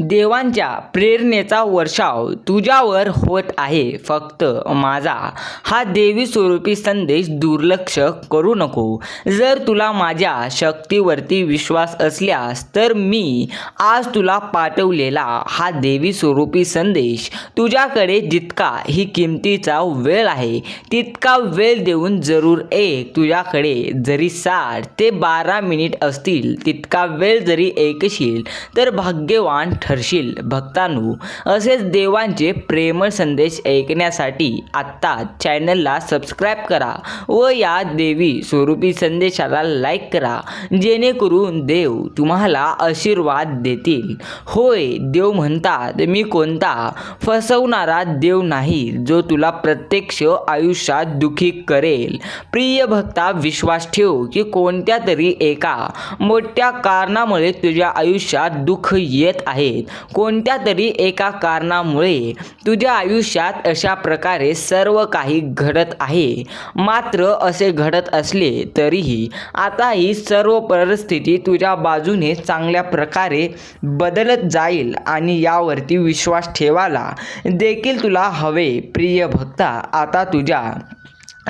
देवांच्या प्रेरणेचा वर्षाव तुझ्यावर होत आहे. फक्त माझा हा देवी स्वरूपी संदेश दुर्लक्ष करू नको. जर तुला माझ्या शक्तीवरती विश्वास असल्यास तर मी आज तुला पाठवलेला हा देवी स्वरूपी संदेश तुझ्याकडे जितका ही किमतीचा वेळ आहे तितका वेळ देऊन जरूर एक तुझ्याकडे जरी साठ ते बारा मिनिट असतील तितका वेळ जरी ऐकशील तर भाग्यवान ठरशील भक्तांनो. असेच देवांचे प्रेमळ संदेश ऐकण्यासाठी आत्ता चॅनलला सबस्क्राईब करा व या देवी स्वरूपी संदेशाला लाईक करा जेणेकरून देव तुम्हाला आशीर्वाद देतील. होय देव म्हणतात मी कोणता फसवणारा देव नाही जो तुला प्रत्यक्ष आयुष्यात दुखी करेल. प्रिय भक्ता विश्वास ठेव की कोणत्या तरी एका मोठ्या कारणामुळे तुझ्या आयुष्यात दुःख येत आहे. आहेत. कोणत्या तरी एका कारणामुळे तुझ्या आयुष्यात अशा प्रकारे सर्व काही घडत आहे. मात्र असे घडत असले तरीही आता ही सर्व परिस्थिती तुझ्या बाजूने चांगल्या प्रकारे बदलत जाईल आणि यावरती विश्वास ठेवायला देखील तुला हवे प्रिय भक्ता. आता तुझ्या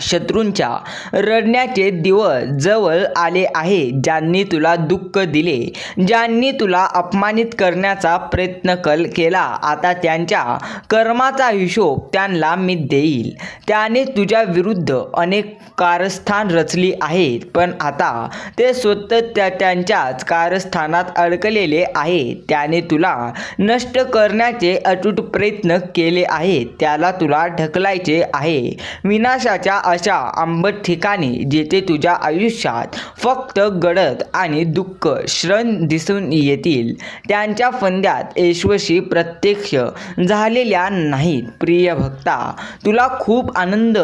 शत्रूंच्या रडण्याचे दिवस जवळ आले आहे ज्यांनी तुला दुःख दिले ज्यांनी तुला अपमानित करण्याचा प्रयत्न कल केला. आता त्यांच्या कर्माचा हिशोब त्यांना मी देईल. त्याने तुझ्या विरुद्ध अनेक कारस्थान रचली आहेत पण आता ते स्वतः त्या त्यांच्याच कारस्थानात अडकलेले आहे त्याने तुला नष्ट करण्याचे अटूट प्रयत्न केले आहेत. त्याला तुला ढकलायचे आहे. विनाशाच्या अशा आंबट ठिकाणी जेथे तुझ्या आयुष्यात फक्त गडद आणि दुःख श्रण दिसून येतील. त्यांच्या फंद्यात ऐश्वशी प्रत्यक्ष झालेल्या नाहीत प्रिय भक्ता. तुला खूप आनंद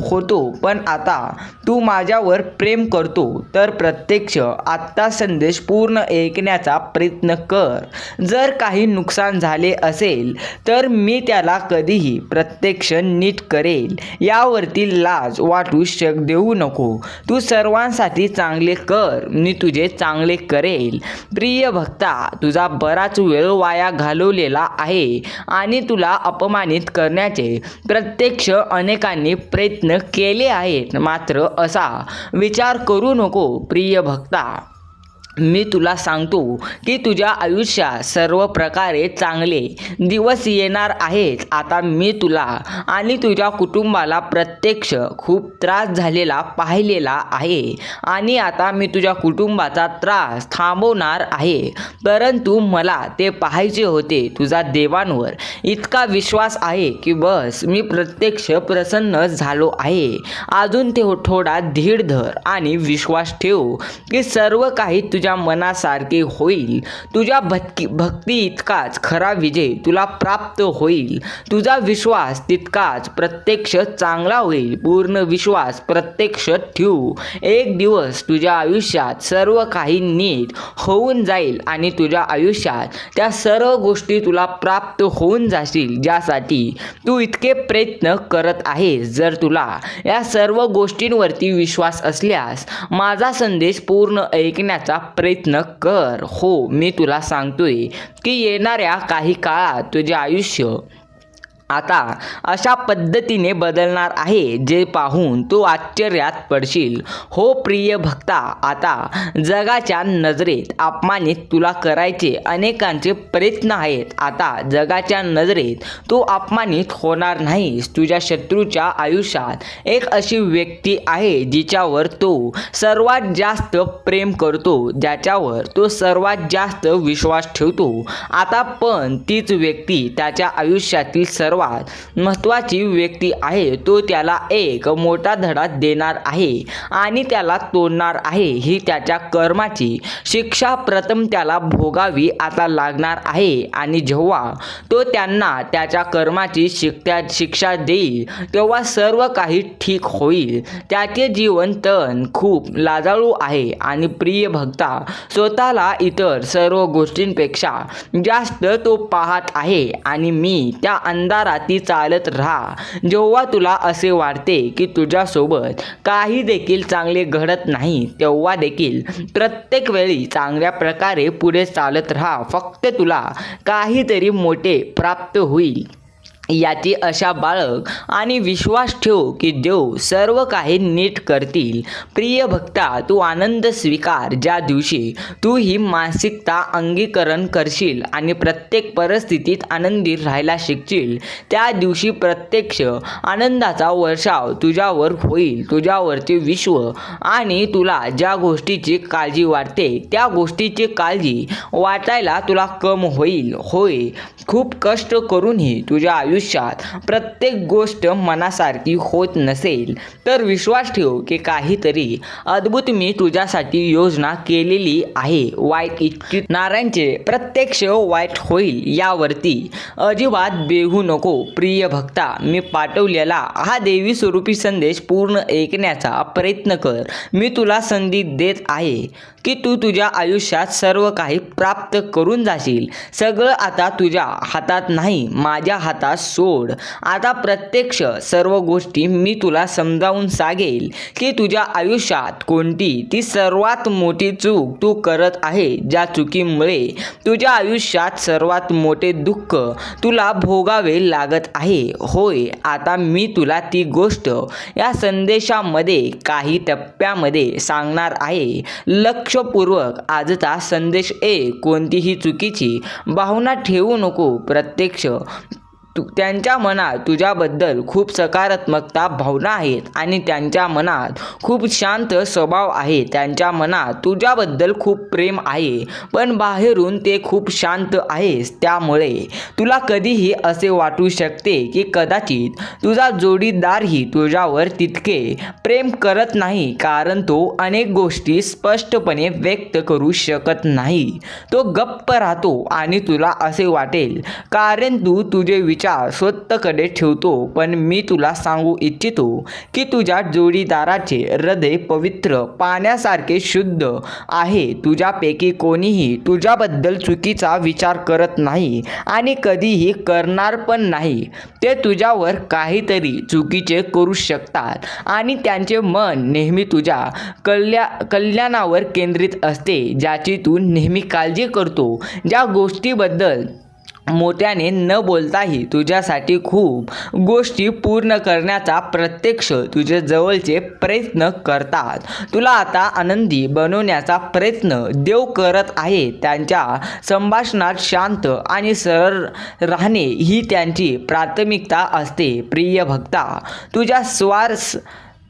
होतो पण आता तू माझ्यावर प्रेम करतो तर प्रत्यक्ष आत्ता संदेश पूर्ण ऐकण्याचा प्रयत्न कर. जर काही नुकसान झाले असेल तर मी त्याला कधीही प्रत्यक्ष नीट करेल. यावरती लाज वाटू शक देऊ नको. तू सर्वांसाठी चांगले कर मी तुझे चांगले करेल. प्रिय भक्ता तुझा बराच वेळ वाया घालवलेला आहे आणि तुला अपमानित करण्याचे प्रत्यक्ष अनेकांनी प्रयत्न केले आहेत. मात्र असा विचार करू नको प्रिय भक्ता. मी तुला सांगतो की तुझ्या आयुष्यात सर्व प्रकारे चांगले दिवस येणार आहेत. आता मी तुला आणि तुझ्या कुटुंबाला प्रत्यक्ष खूप त्रास झालेला पाहिलेला आहे. आणि आता मी तुझ्या कुटुंबाचा त्रास थांबवणार आहे. परंतु मला ते पाहायचे होते तुझा देवांवर. इतका विश्वास आहे की बस मी प्रत्यक्ष प्रसन्न झालो आहे. अजून ते थोडा धीर धर आणि विश्वास ठेव की सर्व काही तुझ्या तुझ्या मनासारखे होईल. तुझ्या भक्ती भक्ती इतकाच खरा विजय तुला प्राप्त होईल. तुझा विश्वास तितकाच प्रत्यक्ष चांगला होईल. पूर्ण विश्वास प्रत्यक्ष ठेवू. एक दिवस तुझ्या आयुष्यात सर्व काही नीट होऊन जाईल आणि तुझ्या आयुष्यात त्या सर्व गोष्टी तुला प्राप्त होऊन जाशील ज्यासाठी तू इतके प्रयत्न करत आहेस. जर तुला या सर्व गोष्टींवरती विश्वास असल्यास माझा संदेश पूर्ण ऐकण्याचा प्रयत्न कर. हो मी तुला सांगतोय की येणाऱ्या काही काळात तुझे आयुष्य आता अशा पद्धतीने बदलणार आहे जे पाहून तू आश्चर्यात पडशील. हो प्रिय भक्ता आता जगाच्या नजरेत अपमानित तुला करायचे अनेकांचे प्रयत्न आहेत. आता जगाच्या नजरेत तू अपमानित होणार नाहीस. तुझ्या शत्रूच्या आयुष्यात एक अशी व्यक्ती आहे जिच्यावर तो सर्वात जास्त प्रेम करतो ज्याच्यावर तो सर्वात जास्त विश्वास ठेवतो. आता पण तीच व्यक्ती त्याच्या आयुष्यातील सर्व सर्वात महत्त्वाची व्यक्ती आहे तो त्याला एक मोठा धडा देणार आहे आणि त्याला तोडणार आहे. ही त्याच्या कर्माची शिक्षा प्रथम त्याला भोगावी आता लागणार आहे आणि जेव्हा तो त्यांना त्याच्या कर्माची शिक्षा शिक्षा देईल तेव्हा सर्व काही ठीक होईल. त्याचे जीवन तण खूप लाजाळू आहे आणि प्रिय भक्ता स्वतःला इतर सर्व गोष्टींपेक्षा जास्त तो पाहत आहे आणि मी त्या अंधार राती चालत राहा. जेव्हा तुला असे वाटते की तुझ्यासोबत काही देखील चांगले घडत नाही तेव्हा देखील प्रत्येक वेळी चांगल्या प्रकारे पुढे चालत राहा. फक्त तुला काहीतरी मोठे प्राप्त होईल. याची अशा बाळग आणि विश्वास ठेव की देव सर्व काही नीट करतील. प्रिय भक्ता तू आनंद स्वीकार. ज्या दिवशी तू ही मानसिकता अंगीकरण करशील आणि प्रत्येक परिस्थितीत आनंदी राहायला शिकशील त्या दिवशी प्रत्यक्ष आनंदाचा वर्षाव तुझ्यावर होईल. तुझ्यावरचे विश्व आणि तुला ज्या गोष्टीची काळजी वाटते त्या गोष्टीची काळजी वाटायला तुला कम होईल. होय खूप कष्ट करूनही तुझ्या आयुष्य आयुष्यात प्रत्येक गोष्ट मनासारखी होत नसेल तर विश्वास ठेव की काहीतरी अद्भुत मी तुझ्यासाठी योजना केलेली आहे. वाईट इच्छित नारायणचे प्रत्यक्ष वाईट होईल यावरती अजिबात बेहू नको. प्रिय भक्ता मी पाठवलेला हा देवी स्वरूपी संदेश पूर्ण ऐकण्याचा प्रयत्न कर. मी तुला संधी देत आहे की तू तुझ्या आयुष्यात सर्व काही प्राप्त करून जाशील. सगळं आता तुझ्या हातात नाही माझ्या हातात सोड. आता प्रत्यक्ष सर्व गोष्टी मी तुला समजावून सांगेल की तुझ्या आयुष्यात कोणती ती सर्वात मोठी चूक तू करत आहे ज्या चुकीमुळे तुझ्या आयुष्यात सर्वात मोठे दुःख तुला भोगावे लागत आहे. होय आता मी तुला ती गोष्ट या संदेशामध्ये काही टप्प्यामध्ये सांगणार आहे. लक्षपूर्वक आजचा संदेश ए कोणतीही चुकीची भावना ठेवू नको प्रत्यक्ष तु त्यांच्या मनात तुझ्याबद्दल खूप सकारात्मकता भावना आहेत आणि त्यांच्या मनात खूप शांत स्वभाव आहे. त्यांच्या मनात तुझ्याबद्दल खूप प्रेम आहे पण बाहेरून ते खूप शांत आहेस. त्यामुळे तुला कधीही असे वाटू शकते की कदाचित तुझा जोडीदारही तुझ्यावर तितके प्रेम करत नाही कारण तो अनेक गोष्टी स्पष्टपणे व्यक्त करू शकत नाही. तो गप्प राहतो आणि तुला असे वाटेल कारण तू तुझे विचार स्वतःकडे ठेवतो पण मी तुला सांगू इच्छितो की तुझ्या जोडीदाराचे हृदय पवित्र पाण्यासारखे शुद्ध आहे. तुझ्यापैकी कोणीही तुझ्याबद्दल चुकीचा विचार करत नाही आणि कधीही करणार पण नाही. ते तुझ्यावर काहीतरी चुकीचे करू शकतात आणि त्यांचे मन नेहमी तुझ्या कल्या कल्याणावर केंद्रित असते ज्याची तू नेहमी काळजी करतो. ज्या गोष्टीबद्दल मोठ्याने न बोलताही तुझ्यासाठी खूप गोष्टी पूर्ण करण्याचा प्रत्यक्ष तुझे जवळचे प्रयत्न करतात. तुला आता आनंदी बनवण्याचा प्रयत्न देव करत आहे. त्यांच्या संभाषणात शांत आणि सरळ राहणे ही त्यांची प्राथमिकता असते. प्रिय भक्ता तुझ्या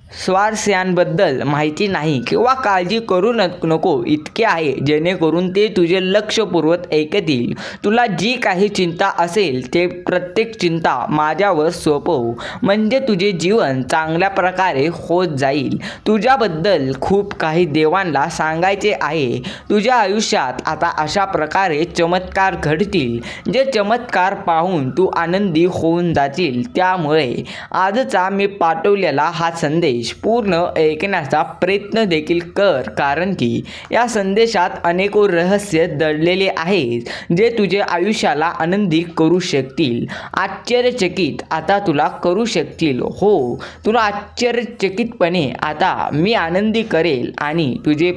स्वार्स स्वारस्यांबद्दल माहिती नाही किंवा काळजी करू न नको. इतके आहे जेणेकरून ते तुझे लक्षपूर्वक ऐकतील. तुला जी काही चिंता असेल ते प्रत्येक चिंता माझ्यावर सोपव. म्हणजे तुझे जीवन चांगल्या प्रकारे होत जाईल. तुझ्याबद्दल खूप काही देवांना सांगायचे आहे. तुझ्या आयुष्यात आता अशा प्रकारे चमत्कार घडतील. जे चमत्कार पाहून तू आनंदी होऊन जातील. त्यामुळे आजचा मी पाठवलेला हा संदेश पूर्ण ऐकण्याचा प्रयत्न देखील कर कारण की या संदेशात अनेको रहस्य दडलेले आहेत जे तुझे आयुष्याला आनंदी करू शकतील. आश्चर्यचकित आता तुला करू शकतील. हो तुला आश्चर्यचकितपणे आता मी आनंदी करेल आणि तुझे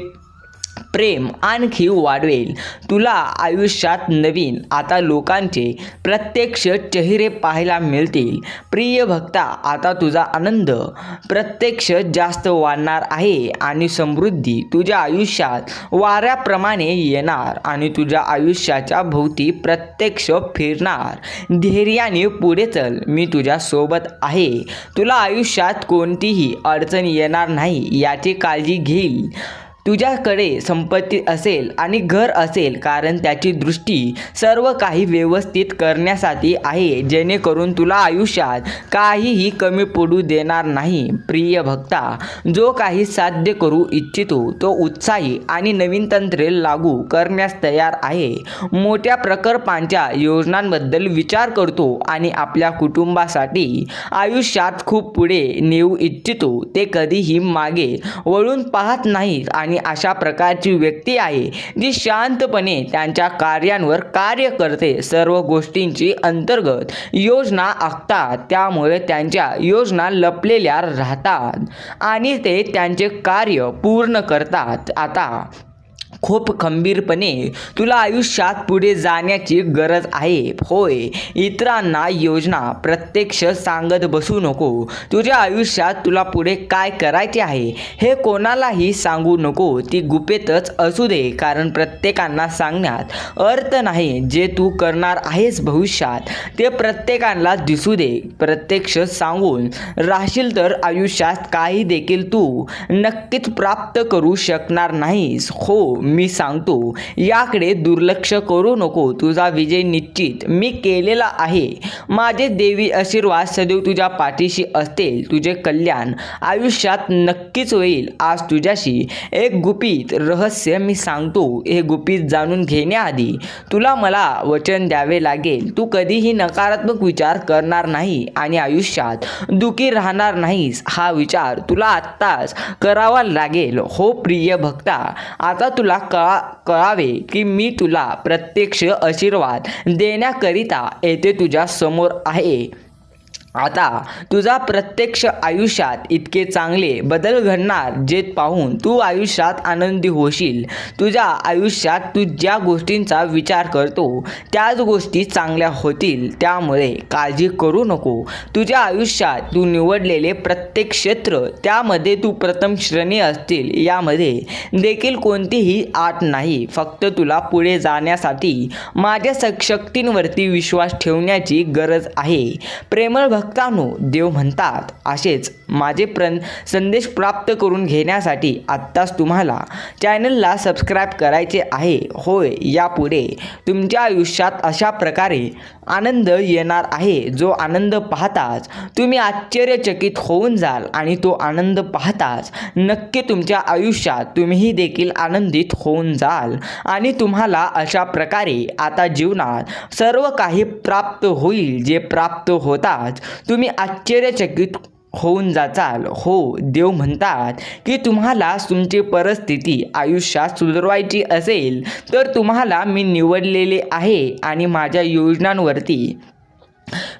प्रेम आणखी वाढवेल. तुला आयुष्यात नवीन आता लोकांचे प्रत्यक्ष चेहरे पाहायला मिळतील. प्रिय भक्ता आता तुझा आनंद प्रत्यक्ष जास्त वाढणार आहे आणि समृद्धी तुझ्या आयुष्यात वाऱ्याप्रमाणे येणार आणि तुझ्या आयुष्याच्या भोवती प्रत्यक्ष फिरणार. धैर्याने पुढे चल मी तुझ्यासोबत आहे. तुला आयुष्यात कोणतीही अडचण येणार नाही याची काळजी घेईल. तुझ्याकडे संपत्ती असेल आणि घर असेल कारण त्याची दृष्टी सर्व काही व्यवस्थित करण्यासाठी आहे जेणेकरून तुला आयुष्यात काहीही कमी पडू देणार नाही. प्रिय भक्ता जो काही साध्य करू इच्छितो तो उत्साही आणि नवीन तंत्रे लागू करण्यास तयार आहे. मोठ्या प्रकल्पांच्या योजनांबद्दल विचार करतो आणि आपल्या कुटुंबासाठी आयुष्यात खूप पुढे नेऊ इच्छितो. ते कधीही मागे वळून पाहत नाहीत आणि अशा प्रकारची व्यक्ती आहे जी शांतपणे त्यांच्या कार्यांवर कार्य करते. सर्व गोष्टींची अंतर्गत योजना आखतात. त्यामुळे त्यांच्या योजना लपलेल्या राहतात आणि ते त्यांचे कार्य पूर्ण करतात. आता खूप खंबीरपणे तुला आयुष्यात पुढे जाण्याची गरज आहे. होय इतरांना योजना प्रत्यक्ष सांगत बसू नको. तुझ्या आयुष्यात तुला पुढे काय करायचे आहे हे कोणालाही सांगू नको. ती गुपेतच असू दे कारण प्रत्येकांना सांगण्यात अर्थ नाही जे तू करणार आहेस भविष्यात. ते प्रत्येकाला दिसू दे प्रत्यक्ष सांगून. राहशील तर आयुष्यात काही देखील तू नक्कीच प्राप्त करू शकणार नाहीस. हो मी सांगतो याकडे दुर्लक्ष करू नको. तुझा विजय निश्चित मी केलेला आहे. माझे देवी आशीर्वाद सदैव तुझ्या पाठीशी असतील. तुझे कल्याण आयुष्यात नक्कीच होईल. आज तुझ्याशी एक गुपित रहस्य मी सांगतो. हे गुपित जाणून घेण्याआधी तुला मला वचन द्यावे लागेल. तू कधीही नकारात्मक विचार करणार नाही आणि आयुष्यात दुखी राहणार नाहीस. हा विचार तुला आत्ताच करावा लागेल. हो प्रिय भक्ता आता तुला कळा कळावे की मी तुला प्रत्यक्ष आशीर्वाद देण्याकरिता येथे तुझ्या समोर आहे. आता तुझा प्रत्यक्ष आयुष्यात इतके चांगले बदल घडणार जे पाहून तू आयुष्यात आनंदी होशील. तुझ्या आयुष्यात तू ज्या गोष्टींचा विचार करतो त्याच गोष्टी चांगल्या होतील. त्यामुळे काळजी करू नको. तुझ्या आयुष्यात तू निवडलेले प्रत्येक क्षेत्र त्यामध्ये तू प्रथम श्रेणी असतील. यामध्ये देखील कोणतीही आट नाही. फक्त तुला पुढे जाण्यासाठी माझ्या स- शक्तींवरती विश्वास ठेवण्याची गरज आहे. प्रेमळ भक्तांनो देव म्हणतात. असेच माझे प्र संदेश प्राप्त करून घेण्यासाठी आत्ताच तुम्हाला चॅनलला सबस्क्राईब करायचे आहे. होय यापुढे तुमच्या आयुष्यात अशा प्रकारे आनंद येणार आहे. जो आनंद पाहताच तुम्ही आश्चर्यचकित होऊन जाल आणि तो आनंद पाहताच नक्की तुमच्या आयुष्यात तुम्हीही देखील आनंदित होऊन जाल. आणि तुम्हाला अशा प्रकारे आता जीवनात सर्व काही प्राप्त होईल जे प्राप्त होताच तुम्ही आश्चर्यचकित होऊन जाचाल. हो देव म्हणतात की तुम्हाला तुमची परिस्थिती आयुष्यात सुधारवायची असेल तर तुम्हाला मी निवडलेले आहे आणि माझ्या योजनांवरती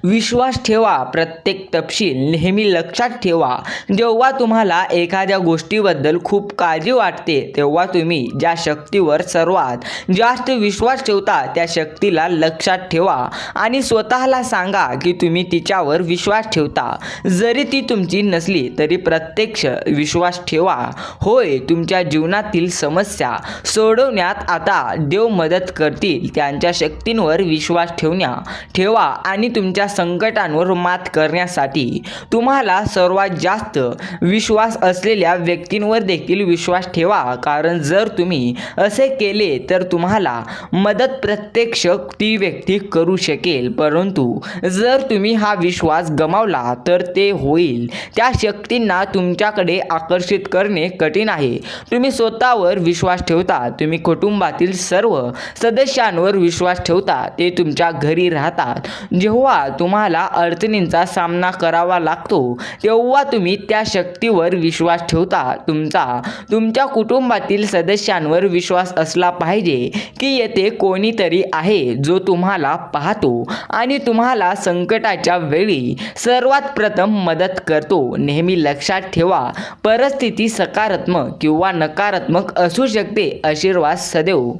विश्वास ठेवा प्रत्येक तपशील नेहमी लक्षात ठेवा. जेव्हा तुम्हाला एखाद्या गोष्टीबद्दल खूप काळजी वाटते तेव्हा तुम्ही ज्या शक्तीवर सर्वात जास्त विश्वास ठेवता त्या शक्तीला लक्षात ठेवा आणि स्वतःला सांगा की तुम्ही तिच्यावर विश्वास ठेवता. जरी ती तुमची नसली तरी प्रत्यक्ष विश्वास ठेवा. होय तुमच्या जीवनातील समस्या सोडवण्यात आता देव मदत करतील. त्यांच्या शक्तींवर विश्वास ठेवण्या ठेवा आणि तुमच्या संकटांवर मात करण्यासाठी तुम्हाला सर्वात जास्त विश्वास असलेल्या व्यक्तींवर देखील विश्वास ठेवा. कारण जर तुम्ही असे केले तर तुम्हाला मदत प्रत्यक्ष ती व्यक्ती करू शकेल. परंतु जर तुम्ही हा विश्वास गमावला तर ते होईल. त्या शक्तींना तुमच्याकडे आकर्षित करणे कठीण आहे. तुम्ही स्वतःवर विश्वास ठेवता. तुम्ही कुटुंबातील सर्व सदस्यांवर विश्वास ठेवता. ते तुमच्या घरी राहतात. जेव्हा तुम्हाला अडचणींचा सामना करावा लागतो तेव्हा तुम्ही त्या शक्तीवर विश्वास ठेवता. तुमचा तुमच्या कुटुंबातील सदस्यांवर विश्वास असला पाहिजे की येथे कोणीतरी आहे जो तुम्हाला पाहतो आणि तुम्हाला संकटाच्या वेळी सर्वात प्रथम मदत करतो. नेहमी लक्षात ठेवा परिस्थिती सकारात्मक किंवा नकारात्मक असू शकते आशीर्वाद सदैव.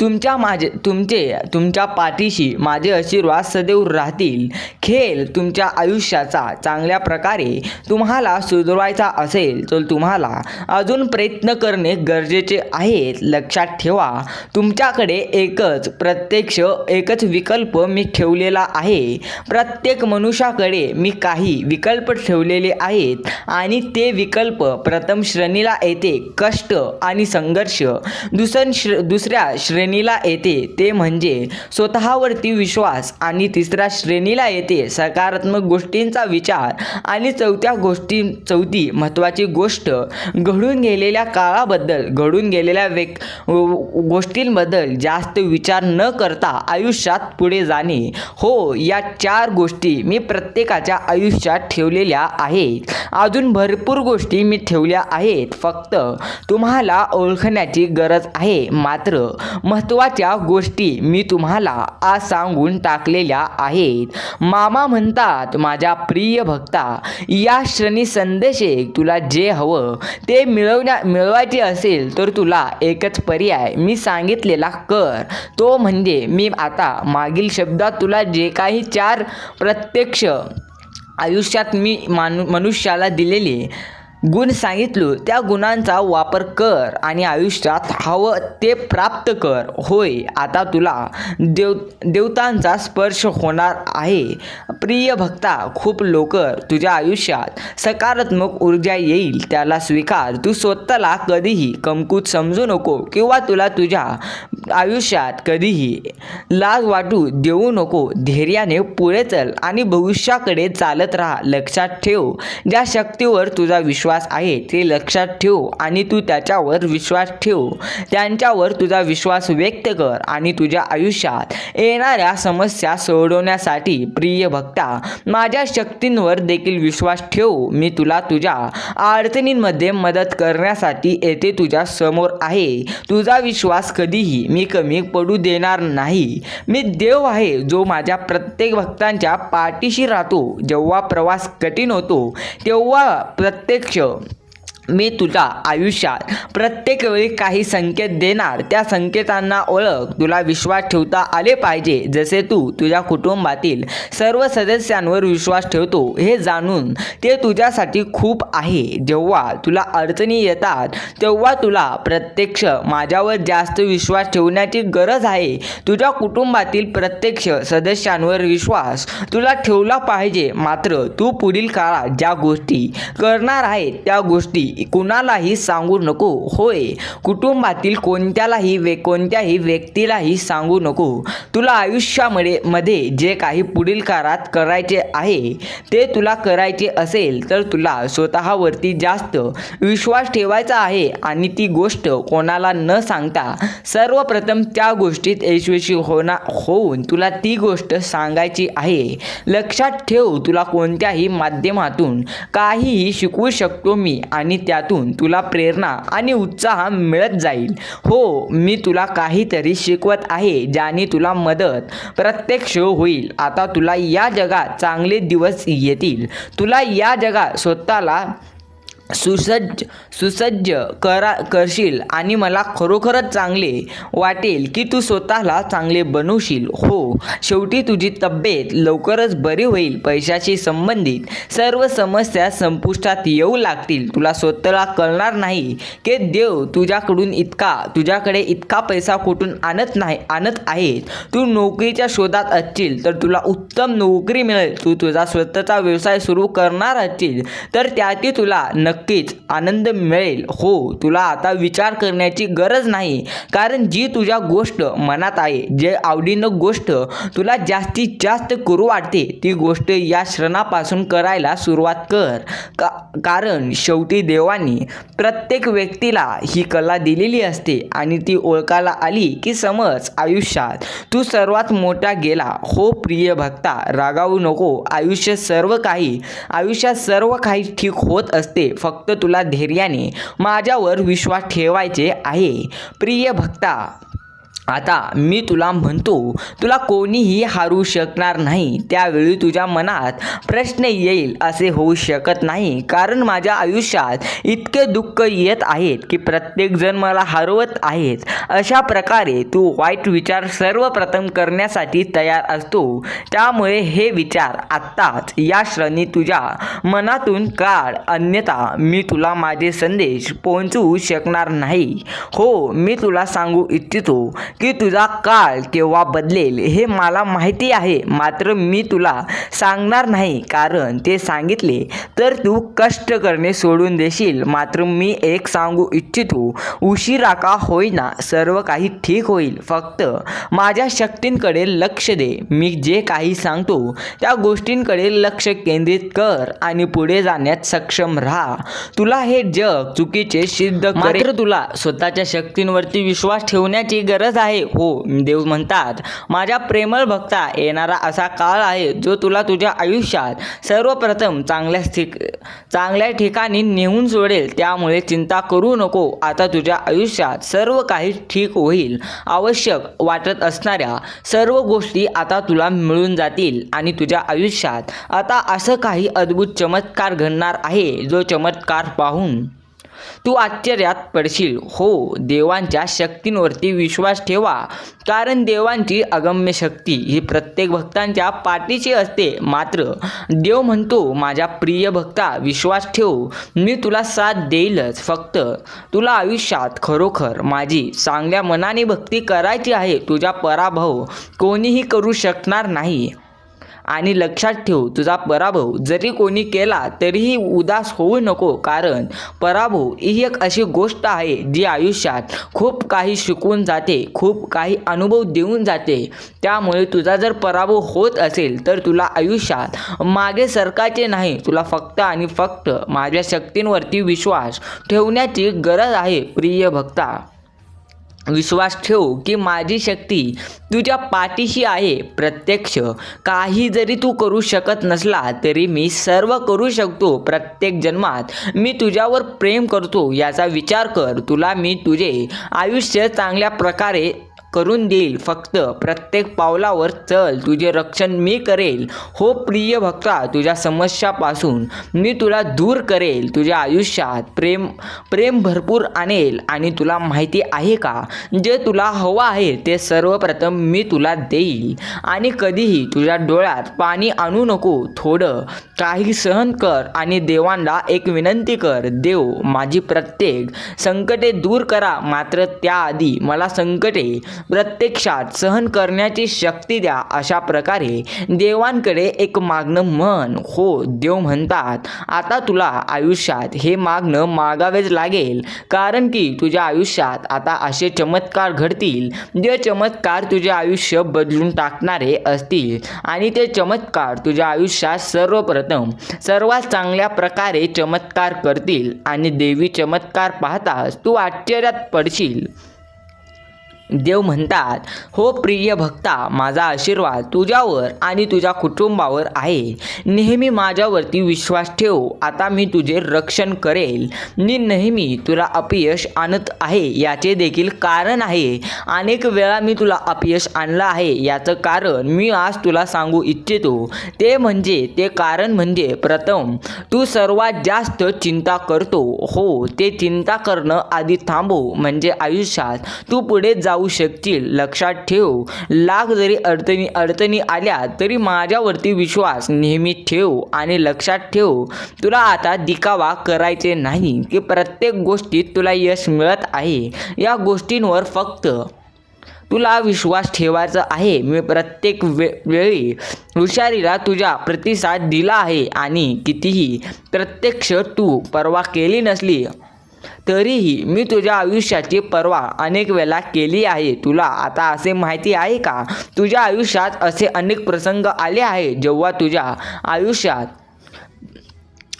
तुमच्या माझे तुमचे तुमच्या पाठीशी माझे आशीर्वाद सदैव राहतील. खेळ तुमच्या आयुष्याचा चांगल्या प्रकारे तुम्हाला सुधरवायचा असेल तर तुम्हाला अजून प्रयत्न करणे गरजेचे आहे लक्षात ठेवा तुमच्याकडे एकच प्रत्यक्ष एकच विकल्प मी ठेवलेला आहे. प्रत्येक मनुष्याकडे मी काही विकल्प ठेवलेले आहेत आणि ते विकल्प प्रथम श्रेणीला येते कष्ट आणि संघर्ष. दुसर श्र दुसऱ्या श्रेणीला येते ते म्हणजे स्वतःवरती विश्वास आणि तिसऱ्या श्रेणीला येते. सकारात्मक गोष्टींचा विचार आणि चौथ्या गोष्टी चौथी महत्त्वाची गोष्ट घडून गेलेल्या काळाबद्दल घडून गेलेल्या व्यक् गोष्टींबद्दल जास्त विचार न करता आयुष्यात पुढे जाणे. हो या चार गोष्टी मी प्रत्येकाच्या आयुष्यात ठेवलेल्या आहेत. अजून भरपूर गोष्टी मी ठेवल्या आहेत. फक्त तुम्हाला ओळखण्याची गरज आहे. मात्र महत्त्वाच्या गोष्टी मी तुम्हाला आज सांगून टाकलेल्या आहेत. मामा म्हणतात माझ्या प्रिय भक्ता या श्रेणी संदेशे तुला जे हवं ते मिळवण्या मिळवायचे असेल तर तुला एकच पर्याय मी सांगितलेला कर. तो म्हणजे मी आता मागील शब्दात तुला जे काही चार प्रत्यक्ष आयुष्यात मी मानु मनुष्याला दिलेले गुण सांगितलो त्या गुणांचा वापर कर आणि आयुष्यात हवं ते प्राप्त कर. होय आता तुला देव देवतांचा स्पर्श होणार आहे. प्रिय भक्ता खूप लवकर तुझ्या आयुष्यात सकारात्मक ऊर्जा येईल. त्याला स्वीकार. तू स्वतःला कधीही कमकुत समजू नको किंवा तुला तुझ्या आयुष्यात कधीही लाज वाटू देऊ नको. धैर्याने पुढे चल आणि भविष्याकडे चालत राहा. लक्षात ठेव ज्या शक्तीवर तुझा विश्वास आहे ते लक्षात ठेव आणि तू त्याच्यावर विश्वास ठेव. त्यांच्यावर तुझा विश्वास व्यक्त कर आणि तुझ्या आयुष्यात येणाऱ्या समस्या सोडवण्यासाठी प्रिय भक्ता माझ्या शक्तींवर देखील विश्वास ठेव. मी तुला तुझ्या अडचणींमध्ये मदत करण्यासाठी येथे तुझ्या समोर आहे. तुझा विश्वास कधीही मी कमी पडू देणार नाही. मी देव आहे जो माझ्या प्रत्येक भक्तांच्या पाठीशी राहतो. जेव्हा प्रवास कठीण होतो तेव्हा प्रत्यक्ष Acuario, मी तुझ्या आयुष्यात प्रत्येक वेळी काही संकेत देणार. त्या संकेतांना ओळख. तुला विश्वास ठेवता आले पाहिजे. जसे तू तुझ्या कुटुंबातील सर्व सदस्यांवर विश्वास ठेवतो हे जाणून ते तुझ्यासाठी खूप आहे. जेव्हा तुला अडचणी येतात तेव्हा तुला प्रत्यक्ष माझ्यावर जास्त विश्वास ठेवण्याची गरज आहे. तुझ्या कुटुंबातील प्रत्यक्ष सदस्यांवर विश्वास तुला ठेवला पाहिजे. मात्र तू पुढील काळात ज्या गोष्टी करणार आहे त्या गोष्टी कुणालाही सांगू नको. होय कुटुंबातील कोणत्यालाही वे कोणत्याही व्यक्तीलाही सांगू नको. तुला आयुष्यामध्ये मध्ये जे काही पुढील काळात करायचे आहे ते तुला करायचे असेल तर तुला स्वतःवरती जास्त विश्वास ठेवायचा आहे आणि ती गोष्ट कोणाला न सांगता सर्वप्रथम त्या गोष्टीत यशस्वी होणार होऊन तुला ती गोष्ट सांगायची आहे. लक्षात ठेव तुला कोणत्याही माध्यमातून काहीही शिकवू शकतो मी आणि त्यातून तुला प्रेरणा आणि उत्साह मिळत जाईल. हो मी तुला काहीतरी शिकवत आहे ज्याने तुला मदत प्रत्यक्ष होईल. आता तुला या जगात चांगले दिवस येतील. तुला या जगात स्वतःला सुसज्ज सुसज्ज करा करशील आणि मला खरोखरच चांगले वाटेल की तू स्वतःला चांगले बनवशील. हो शेवटी तुझी तब्येत लवकरच बरी होईल. पैशाशी संबंधित सर्व समस्या संपुष्टात येऊ लागतील. तुला स्वतःला कळणार नाही की देव तुझ्याकडून इतका तुझ्याकडे इतका पैसा कुठून आणत नाही आणत आहे. तू नोकरीच्या शोधात असशील तर तुला उत्तम नोकरी मिळेल. तू तुझा स्वतःचा व्यवसाय सुरू करणार असशील तर त्याची तुला नक्कीच आनंद मिळेल. हो तुला आता विचार करण्याची गरज नाही. कारण जी तुझ्या गोष्ट मनात आहे जे आवडीनं गोष्ट तुला जास्तीत जास्त करू वाटते ती गोष्ट या श्रणापासून करायला सुरुवात कर. का कारण शेवटी देवानी प्रत्येक व्यक्तीला ही कला दिलेली असते आणि ती ओळखायला आली की समज आयुष्यात तू सर्वात मोठा गेला. हो प्रिय भक्ता रागावू नको. आयुष्य सर्व काही आयुष्यात सर्व काही ठीक होत असते. फक्त तुला धैर्याने माझ्यावर विश्वास ठेवायचे आहे. प्रिय भक्ता आता मी तुला म्हणतो तुला कोणीही हारू शकणार नाही. त्यावेळी तुझ्या मनात प्रश्न येईल असे होऊ शकत नाही. कारण माझ्या आयुष्यात इतके दुःख येत आहेत की प्रत्येकजण मला हरवत आहेत. अशा प्रकारे तू वाईट विचार सर्वप्रथम करण्यासाठी तयार असतो. त्यामुळे हे विचार आत्ताच या क्षणी तुझ्या मनातून काढ. अन्यथा मी तुला माझे संदेश पोहोचवू शकणार नाही. हो मी तुला सांगू इच्छितो की तुझा काळ केव्हा बदलेल हे मला माहिती आहे. मात्र मी तुला सांगणार नाही कारण ते सांगितले तर तू कष्ट करणे सोडून देशील. मात्र मी एक सांगू इच्छितो उशिरा का होईना सर्व काही ठीक होईल. फक्त माझ्या शक्तींकडे लक्ष दे. मी जे काही सांगतो त्या गोष्टींकडे लक्ष केंद्रित कर आणि पुढे जाण्यात सक्षम राहा. तुला हे जग चुकीचे सिद्ध मात्र तुला स्वतःच्या शक्तींवरती विश्वास ठेवण्याची गरज आहे. आहे. हो देव म्हणतात माझ्या प्रेमळ भक्ता येणारा असा काळ आहे जो तुला तुझ्या आयुष्यात सर्वप्रथम चांगल्या ठिक चांगल्या ठिकाणी नेऊन सोडेल. त्यामुळे चिंता करू नको. आता तुझ्या आयुष्यात सर्व काही ठीक होईल. आवश्यक वाटत असणाऱ्या सर्व गोष्टी आता तुला मिळून जातील आणि तुझ्या आयुष्यात आता असं काही अद्भुत चमत्कार घडणार आहे जो चमत्कार पाहून तू आश्चर्यात पडशील. हो देवांच्या शक्तींवरती विश्वास ठेवा. कारण देवांची अगम्य शक्ती ही प्रत्येक भक्तांच्या पाठीची असते. मात्र देव म्हणतो माझ्या प्रिय भक्ता विश्वास ठेव. मी तुला साथ देईलच. फक्त तुला आयुष्यात खरोखर माझी चांगल्या मनाने भक्ती करायची आहे. तुझा पराभव कोणीही करू शकणार नाही. आणि लक्षात ठेव तुझा पराभव जरी कोणी केला तरीही उदास होऊ नको. कारण पराभव ही एक अशी गोष्ट आहे जी आयुष्यात खूप काही शिकून जाते खूप काही अनुभव देऊन जाते. त्यामुळे तुझा जर पराभव होत असेल तर तुला आयुष्यात मागे सरकायचे नाही. तुला फक्त आणि फक्त माझ्या शक्तींवरती विश्वास ठेवण्याची गरज आहे प्रिय भक्ता. विश्वास ठेव की माझी शक्ती तुझ्या पाठीशी आहे प्रत्यक्ष. काही जरी तू करू शकत नसला तरी मी सर्व करू शकतो प्रत्येक जन्मात. मी तुझ्यावर प्रेम करतो याचा विचार कर. तुला मी तुझे आयुष्य चांगल्या प्रकारे करून देईल. फक्त प्रत्येक पावलावर चल तुझे रक्षण मी करेल. हो प्रिय भक्ता तुझ्या समस्यापासून मी तुला दूर करेल. तुझ्या आयुष्यात प्रेम प्रेम भरपूर आणेल. आणि तुला माहिती आहे का? जे तुला हवं आहे ते सर्वप्रथम मी तुला देईल. आणि कधीही तुझ्या डोळ्यात पाणी आणू नको. थोडं काही सहन कर आणि देवांना एक विनंती कर. देव माझी प्रत्येक संकटे दूर करा. मात्र त्याआधी मला संकटे प्रत्यक्षात सहन करण्याची शक्ती द्या. अशा प्रकारे देवांकडे एक मागणं मन हो देव म्हणतात आता तुला आयुष्यात हे मागणं मागावेच लागेल. कारण की तुझ्या आयुष्यात आता असे चमत्कार घडतील. जे चमत्कार तुझे आयुष्य बदलून टाकणारे असतील आणि ते चमत्कार तुझ्या आयुष्यात सर्वप्रथम सर्वात चांगल्या प्रकारे चमत्कार करतील आणि देवी चमत्कार पाहताच तू आश्चर्यात पडशील. देव म्हणतात हो प्रिय भक्ता माझा आशीर्वाद तुझ्यावर आणि तुझ्या कुटुंबावर आहे. नेहमी माझ्यावरती विश्वास ठेव आता मी तुझे रक्षण करेल. मी नेहमी तुला अपयश आणत आहे याचे देखील कारण आहे. अनेक वेळा मी तुला अपयश आणलं आहे याचं कारण मी आज तुला सांगू इच्छितो. ते म्हणजे ते कारण म्हणजे प्रथम तू सर्वात जास्त चिंता करतो. हो ते चिंता करणं आधी थांबू म्हणजे आयुष्यात तू पुढे जा जाऊ शकतील. लक्षात ठेव. लाख जरी अडचणी अडचणी आल्या तरी माझ्यावरती विश्वास नेहमी ठेव आणि लक्षात ठेव. तुला आता दिखावा करायचे नाही की प्रत्येक गोष्टीत तुला यश मिळत आहे. या गोष्टींवर फक्त तुला विश्वास ठेवायचा आहे. मी प्रत्येक वे वेळी हुशारीला तुझ्या प्रतिसाद दिला आहे आणि कितीही प्रत्यक्ष तू परवा केली नसली तरीही मी तुझ्या आयुष्याची पर्वा अनेक वेळा केली आहे. तुला आता असे माहिती आहे का? तुझ्या आयुष्यात असे अनेक प्रसंग आले आहे जेव्हा तुझ्या आयुष्यात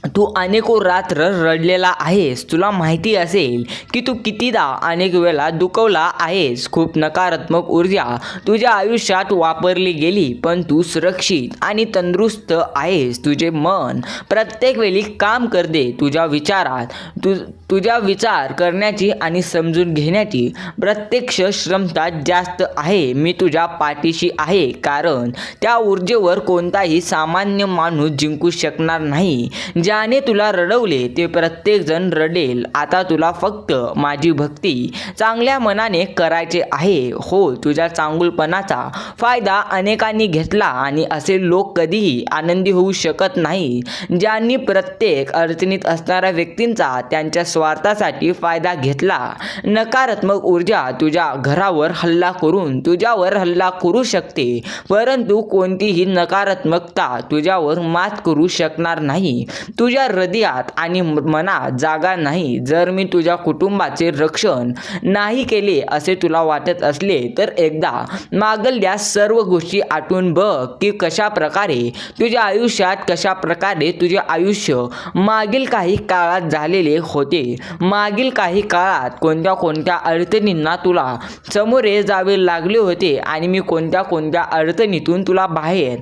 तू अनेको रात्र रडलेला आहेस. तुला माहिती असेल की तू कितीदा अनेक वेळा दुखवला आहेस. खूप नकारात्मक ऊर्जा तुझ्या आयुष्यात वापरली गेली पण तू सुरक्षित आणि तंदुरुस्त आहेस. तुझे मन प्रत्येक वेळी काम करते तुझ्या विचारात. तु तुझ्या विचार करण्याची आणि समजून घेण्याची प्रत्यक्ष क्षमता जास्त आहे. मी तुझ्या पाठीशी आहे कारण त्या ऊर्जेवर कोणताही सामान्य माणूस जिंकू शकणार नाही. ज्या ज्याने तुला रडवले ते प्रत्येकजण रडेल. आता तुला फक्त माझी भक्ती चांगल्या मनाने करायचे आहे. हो तुझ्या चांगुलपणाचा फायदा अनेकांनी घेतला आणि असे लोक कधीही आनंदी होऊ शकत नाही. ज्यांनी प्रत्येक अडचणीत असणाऱ्या व्यक्तींचा त्यांच्या स्वार्थासाठी फायदा घेतला. नकारात्मक ऊर्जा तुझ्या घरावर हल्ला करून तुझ्यावर हल्ला करू शकते. परंतु कोणतीही नकारात्मकता तुझ्यावर मात करू शकणार नाही. तू तुझ्या हृदयात आणि मनात जागा नाही. जर मी तुझ्या कुटुंबाचे रक्षण नाही केले असे तुला वाटत असले तर एकदा मागल्या सर्व गोष्टी आठवून बघ की कशा प्रकारे तुझ्या आयुष्यात कशा प्रकारे तुझे आयुष्य मागील काही काळात झालेले होते. मागील काही काळात कोणत्या कोणत्या अडचणींना तुला समोरे जावे लागले होते आणि मी कोणत्या कोणत्या अडचणीतून तुला बाहेर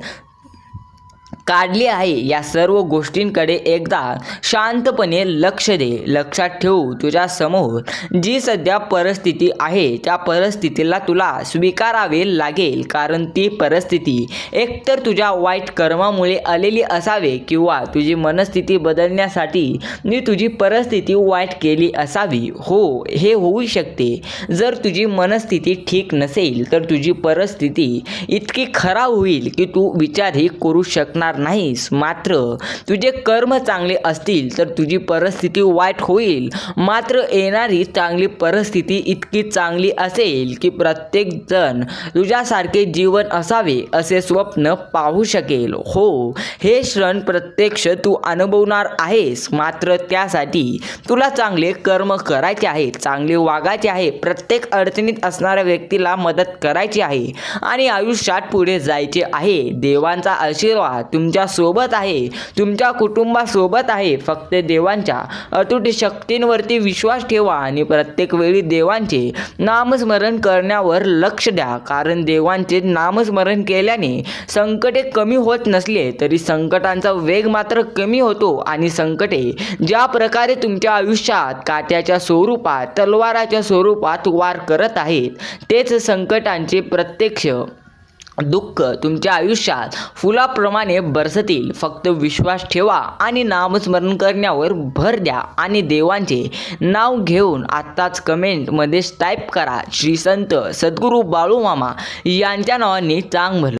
काढली आहे. या सर्व गोष्टींकडे एकदा शांतपणे लक्ष दे. लक्षात ठेवू तुझ्या समोर जी सध्या परिस्थिती आहे त्या परिस्थितीला तुला स्वीकारावे लागेल. कारण ती परिस्थिती एकतर तुझ्या वाईट कर्मामुळे आलेली असावे किंवा तुझी मनस्थिती बदलण्यासाठी मी तुझी परिस्थिती वाईट केली असावी. हो हे होऊ शकते. जर तुझी मनस्थिती ठीक नसेल तर तुझी परिस्थिती इतकी खराब होईल की तू विचारही करू शकणार नाहीस. मात्र तुझे कर्म चांगले असतील तर तुझी परिस्थिती वाईट होईल. मात्र येणारी चांगली परिस्थिती इतकी चांगली असेल की प्रत्येक जण तुझ्यासारखे जीवन असावे असे स्वप्न पाहू शकेल. हो हे क्षण प्रत्यक्ष तू अनुभवणार आहेस. मात्र त्यासाठी तुला चांगले कर्म करायचे आहे चांगले वागायचे आहे. प्रत्येक अडचणीत असणाऱ्या व्यक्तीला मदत करायची आहे आणि आयुष्यात पुढे जायचे आहे. देवांचा आशीर्वाद तुमच्यासोबत आहे. तुमच्या कुटुंबासोबत आहे. फक्त देवांच्या अतूट शक्तींवरती विश्वास ठेवा आणि प्रत्येक वेळी देवांचे नामस्मरण करण्यावर लक्ष द्या. कारण देवांचे नामस्मरण केल्याने संकटे कमी होत नसले तरी संकटांचा वेग मात्र कमी होतो आणि संकटे ज्या प्रकारे तुमच्या आयुष्यात काट्याच्या स्वरूपात तलवाराच्या स्वरूपात वार करत आहेत तेच संकटांचे प्रत्यक्ष दुःख तुमच्या आयुष्यात फुलाप्रमाणे बरसतील. फक्त विश्वास ठेवा आणि नामस्मरण करण्यावर भर द्या आणि देवांचे नाव घेऊन आत्ताच कमेंटमध्ये टाईप करा. श्री संत सद्गुरू बाळूमामा यांच्या नावाने चांग भलं